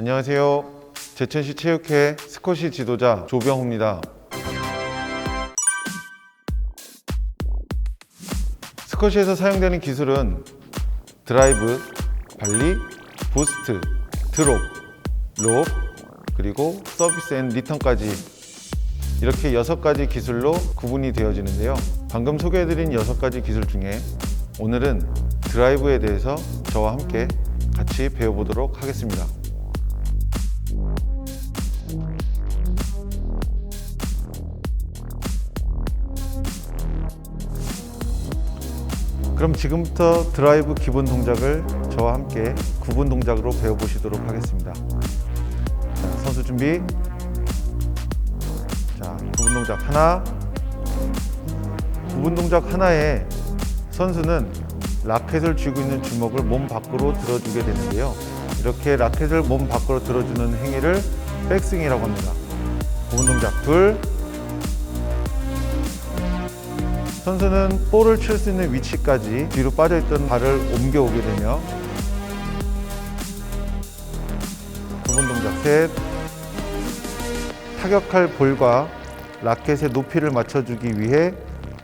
안녕하세요. 제천시 체육회 스쿼시 지도자 조병호입니다. 스쿼시에서 사용되는 기술은 드라이브, 발리, 부스트, 드롭, 롭, 그리고 서비스 앤 리턴까지 이렇게 여섯 가지 기술로 구분이 되어지는데요. 방금 소개해드린 여섯 가지 기술 중에 오늘은 드라이브에 대해서 저와 함께 같이 배워보도록 하겠습니다. 그럼 지금부터 드라이브 기본 동작을 저와 함께 구분 동작으로 배워보시도록 하겠습니다. 자, 선수 준비. 자, 구분 동작 하나. 구분 동작 하나에 선수는 라켓을 쥐고 있는 주먹을 몸 밖으로 들어주게 되는데요. 이렇게 라켓을 몸 밖으로 들어주는 행위를 백스윙이라고 합니다. 구분 동작 둘. 선수는 볼을 칠 수 있는 위치까지 뒤로 빠져있던 발을 옮겨오게 되며 구분 동작 셋. 타격할 볼과 라켓의 높이를 맞춰주기 위해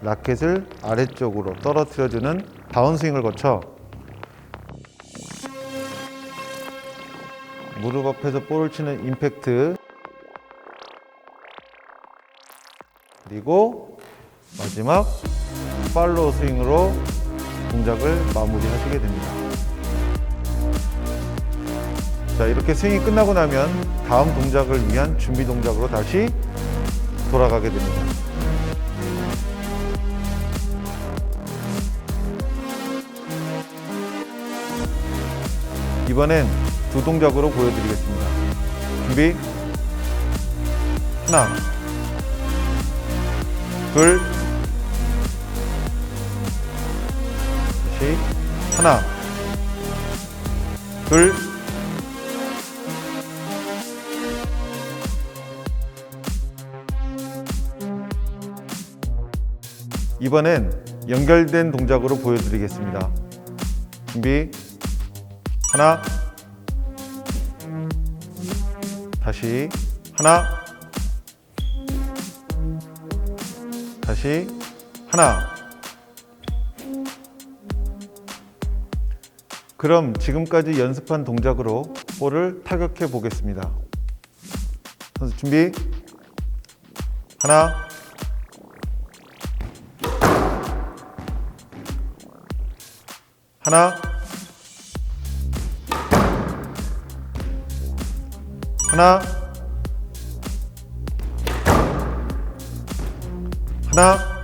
라켓을 아래쪽으로 떨어뜨려주는 다운스윙을 거쳐 무릎 앞에서 볼을 치는 임팩트. 그리고 마지막 팔로우 스윙으로 동작을 마무리하시게 됩니다. 자, 이렇게 스윙이 끝나고 나면 다음 동작을 위한 준비 동작으로 다시 돌아가게 됩니다. 이번엔 두 동작으로 보여드리겠습니다. 준비. 하나, 둘, 다시. 하나, 둘, 이번엔 연결된 동작으로 보여드리겠습니다. 준비, 하나, 다시. 하나, 다시. 하나. 그럼 지금까지 연습한 동작으로 볼을 타격해 보겠습니다. 선수 준비. 하나. 하나. 하나. 하나.